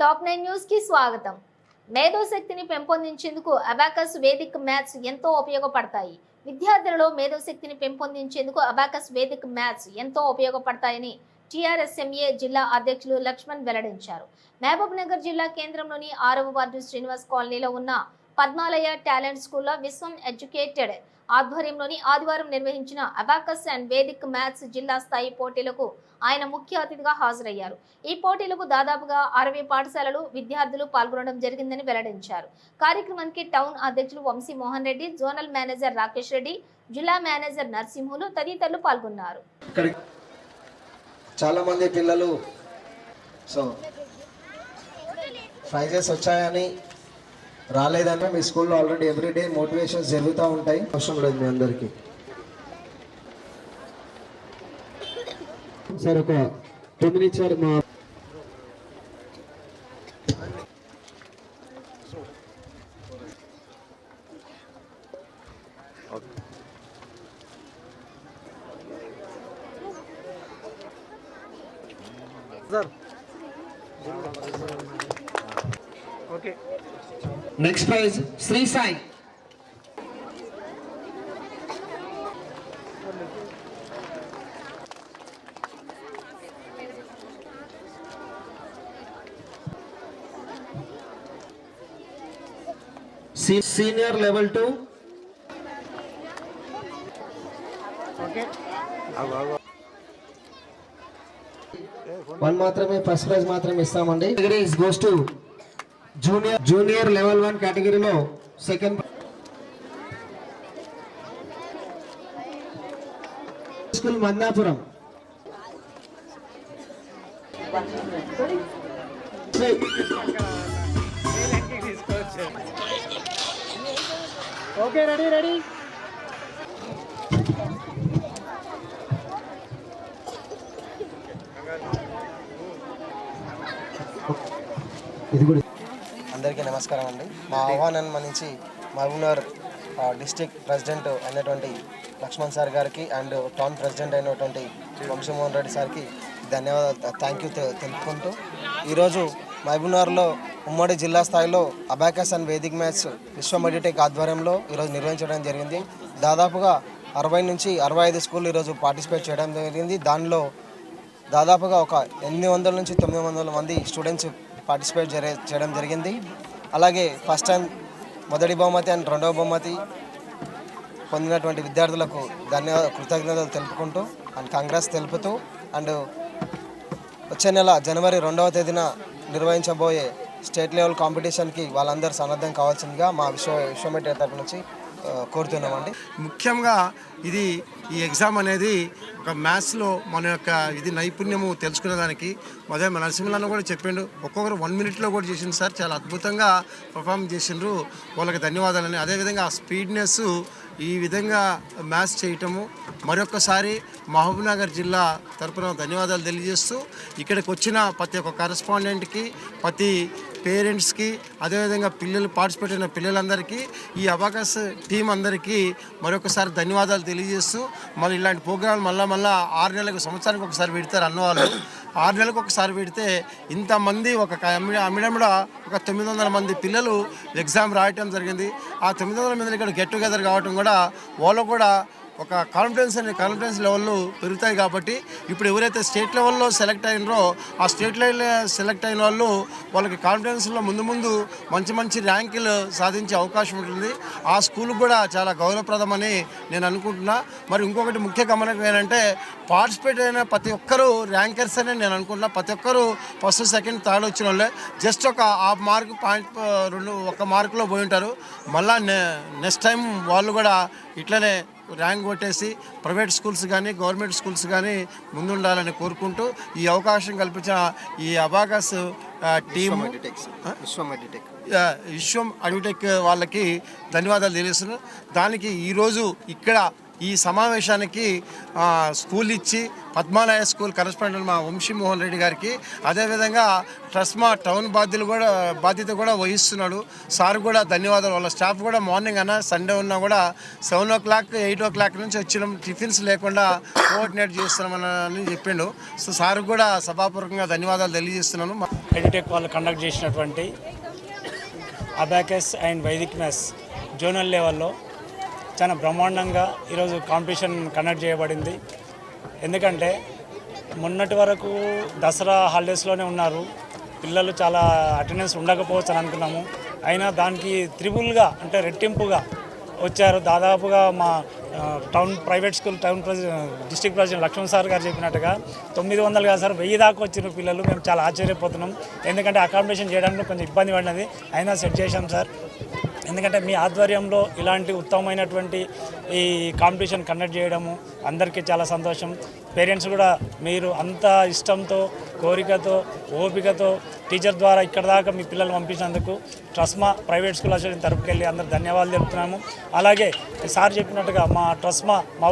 Top nine న్యూస్కి స్వాగతం. మేధోశక్తిని పెంపొందించేందుకు అబాకస్ వేదిక్ మ్యాథ్స్ ఎంతో ఉపయోగపడతాయి. విద్యార్థులలో మేధోశక్తిని పెంపొందించేందుకు అబాకస్ వేదిక్ మ్యాథ్స్ ఎంతో ఉపయోగపడతాయని టీఆర్ఎస్ఎంఏ జిల్లా అధ్యక్షులు లక్ష్మణ్ వెల్లడించారు. మహబూబ్ నగర్ జిల్లా కేంద్రంలోని ఆరవ వార్డు శ్రీనివాస్ కాలనీలో ఉన్న పద్మాలయ టాలెంట్ స్కూల్లో విశ్వం ఎడ్యుకేటెడ్ ఆధ్వర్యంలోని ఆదివారం నిర్వహించిన అబాకస్ అండ్ వేదిక్ మ్యాథ్స్ జిల్లా స్థాయి పోటీలకు ఆయన ముఖ్య అతిథిగా హాజరయ్యారు. ఈ పోటీలకు దాదాపుగా అరవై పాఠశాలలు విద్యార్థులు పాల్గొనడం జరిగిందని వెల్లడించారు. కార్యక్రమానికి టౌన్ అధ్యక్షులు వంశీ మోహన్ రెడ్డి జోనల్ మేనేజర్ రాకేష్ రెడ్డి జిల్లా మేనేజర్ నరసింహులు తదితరులు పాల్గొన్నారు. చాలా మంది పిల్లలు సో ప్రైజెస్ వచ్చాయని రాలేదని మీ స్కూల్లో ఆల్రెడీ ఎవ్రీడే మోటివేషన్స్ జరుగుతూ ఉంటాయి. అవసరం లేదు మీ అందరికీ. సార్ ఒక టూ మినిట్స్ సార్ మా next prize Sri Sai senior level two one మాత్రమే ఫస్ట్ ప్రైజ్ మాత్రమే ఇస్తామండి. Goes to junior junior level one కేటగిరీలో second school Mandapuram okay ready ready ఇది కూడా అందరికీ నమస్కారం అండి. మా ఆహ్వానాన్ని మన్నించి మహబూబ్నగర్ డిస్టిక్ ప్రెసిడెంట్ అయినటువంటి లక్ష్మణ్ సార్ గారికి అండ్ టౌన్ ప్రెసిడెంట్ అయినటువంటి వంశీమోహన్ రెడ్డి సార్కి ధన్యవాదాలు. థ్యాంక్ యూ తెలుపుకుంటూ ఈరోజు మహబూబ్నగర్లో ఉమ్మడి జిల్లా స్థాయిలో abacus and Vedic maths Vishwa Meditech ఆధ్వర్యంలో ఈరోజు నిర్వహించడం జరిగింది. దాదాపుగా అరవై నుంచి అరవై ఐదు స్కూళ్ళు ఈరోజు పార్టిసిపేట్ చేయడం జరిగింది. దానిలో దాదాపుగా ఒక ఎనిమిది వందల నుంచి తొమ్మిది వందల మంది స్టూడెంట్స్ పార్టిసిపేట్ చేయడం జరిగింది. అలాగే ఫస్ట్ టైం మొదటి బహుమతి అండ్ రెండవ బహుమతి పొందినటువంటి విద్యార్థులకు ధన్యవాద కృతజ్ఞతలు తెలుపుకుంటూ అండ్ కాంగ్రెస్ తెలుపుతూ అండ్ వచ్చే నెల జనవరి రెండవ తేదీన నిర్వహించబోయే స్టేట్ లెవెల్ కాంపిటీషన్కి వాళ్ళందరూ సన్నద్ధం కావాల్సిందిగా మా విశ్వ విశ్వమిటర్ తరపు నుంచి కోరుతున్నామండి. ముఖ్యంగా ఇది ఈ ఎగ్జామ్ అనేది ఒక మ్యాథ్స్లో మన యొక్క ఇది నైపుణ్యము తెలుసుకునేదానికి అదే మన నరసింహన్న కూడా చెప్పిండు. ఒక్కొక్కరు వన్ మినిట్లో కూడా చేసింది సార్. చాలా అద్భుతంగా పర్ఫామ్ చేసిండ్రు. వాళ్ళకి ధన్యవాదాలని అదేవిధంగా ఆ స్పీడ్నెస్ ఈ విధంగా మ్యాథ్స్ చేయటము. మరొకసారి మహబూబ్నగర్ జిల్లా తరపున ధన్యవాదాలు తెలియజేస్తూ ఇక్కడికి వచ్చిన ప్రతి ఒక్క కరెస్పాండెంట్కి ప్రతి పేరెంట్స్కి అదేవిధంగా పిల్లలు పార్టిసిపేట్ అయిన పిల్లలందరికీ ఈ అబాకస్ టీం అందరికీ మరొకసారి ధన్యవాదాలు తెలియజేస్తూ మళ్ళీ ఇలాంటి ప్రోగ్రాం మళ్ళీ మళ్ళీ ఆరు నెలలకు సంవత్సరానికి ఒకసారి పెడతారు అన్నవాళ్ళు. ఆరు నెలలకు ఒకసారి పెడితే ఇంతమంది ఒక అమిడమిడ ఒక తొమ్మిది వందల మంది పిల్లలు ఎగ్జామ్ రాయటం జరిగింది. ఆ తొమ్మిది వందల మంది ఇక్కడ గెట్ టుగెదర్ కావటం కూడా వాళ్ళు కూడా ఒక కాన్ఫిడెన్స్ అనే కాన్ఫిడెన్స్ లెవెల్ పెరుగుతాయి కాబట్టి ఇప్పుడు ఎవరైతే స్టేట్ లెవెల్లో సెలెక్ట్ అయినరో ఆ స్టేట్ లెవెల్లో సెలెక్ట్ అయిన వాళ్ళు వాళ్ళకి కాన్ఫిడెన్స్లో ముందు ముందు మంచి మంచి ర్యాంకులు సాధించే అవకాశం ఉంటుంది. ఆ స్కూల్ కూడా చాలా గౌరవప్రదమని నేను అనుకుంటున్నా. మరి ఇంకొకటి ముఖ్య గమనం ఏంటంటే పార్టిసిపేట్ అయిన ప్రతి ఒక్కరూ ర్యాంకర్స్ అని నేను అనుకుంటున్నా. ప్రతి ఒక్కరూ ఫస్ట్ సెకండ్ థర్డ్ వచ్చిన వాళ్ళే. జస్ట్ ఒక హాఫ్ మార్క్ పాయింట్ రెండు ఒక మార్కులో పోయి ఉంటారు. మళ్ళీ నెక్స్ట్ టైం వాళ్ళు కూడా ఇట్లనే ర్యాంక్ కొట్టేసి ప్రైవేట్ స్కూల్స్ కానీ గవర్నమెంట్ స్కూల్స్ కానీ ముందుండాలని కోరుకుంటూ ఈ అవకాశం కల్పించిన ఈ అబాకస్ టీమ్ విశ్వ అడ్విటెక్ వాళ్ళకి ధన్యవాదాలు తెలియజేస్తున్నాను. దానికి ఈరోజు ఇక్కడ ఈ సమావేశానికి స్కూల్ ఇచ్చి పద్మాలయ స్కూల్ కరెస్పాండెంట్ మా వంశీమోహన్ రెడ్డి గారికి అదేవిధంగా ట్రస్మా టౌన్ బాధ్యులు కూడా బాధ్యత కూడా వహిస్తున్నాడు. సార్ కూడా ధన్యవాదాలు. వాళ్ళ స్టాఫ్ కూడా మార్నింగ్ అన్న సండే ఉన్నా కూడా seven o'clock eight o'clock నుంచి వచ్చినాం. టిఫిన్స్ లేకుండా కోఆర్డినేట్ చేస్తున్నామని చెప్పిండు. సో సార్ కూడా సభాపూర్వకంగా ధన్యవాదాలు తెలియజేస్తున్నాను. మా- ఎడిటెక్ వాళ్ళు కండక్ట్ చేసినటువంటి abacus and Vedic maths zonal లెవెల్లో చాలా బ్రహ్మాండంగా ఈరోజు కాంపిటీషన్ కండక్ట్ చేయబడింది. ఎందుకంటే మొన్నటి వరకు దసరా హాలిడేస్లోనే ఉన్నారు. పిల్లలు చాలా అటెండెన్స్ ఉండకపోవచ్చు అని అనుకున్నాము. అయినా దానికి త్రిబుల్గా అంటే రెట్టింపుగా వచ్చారు. దాదాపుగా మా town private school town district president Laxman sir గారు చెప్పినట్టుగా తొమ్మిది వందలు కాదు సార్ వెయ్యి దాకా వచ్చిన పిల్లలు. మేము చాలా ఆశ్చర్యపోతున్నాం. ఎందుకంటే అకామిడేషన్ చేయడానికి కొంచెం ఇబ్బంది పడినది. అయినా సెట్ చేశాం సార్. ఎందుకంటే మీ ఆధ్వర్యంలో ఇలాంటి ఉత్తమమైనటువంటి ఈ కాంపిటీషన్ కండక్ట్ చేయడము అందరికీ చాలా సంతోషం. పేరెంట్స్ కూడా మీరు అంత ఇష్టంతో కోరికతో ఓపికతో టీచర్ ద్వారా ఇక్కడ దాకా మీ పిల్లలు పంపించినందుకు ట్రస్మా ప్రైవేట్ స్కూల్ అసోసియేషన్ తరపుకెళ్ళి అందరు ధన్యవాదాలు తెలుపుతున్నాము. అలాగే సార్ చెప్పినట్టుగా మా ట్రస్మా మా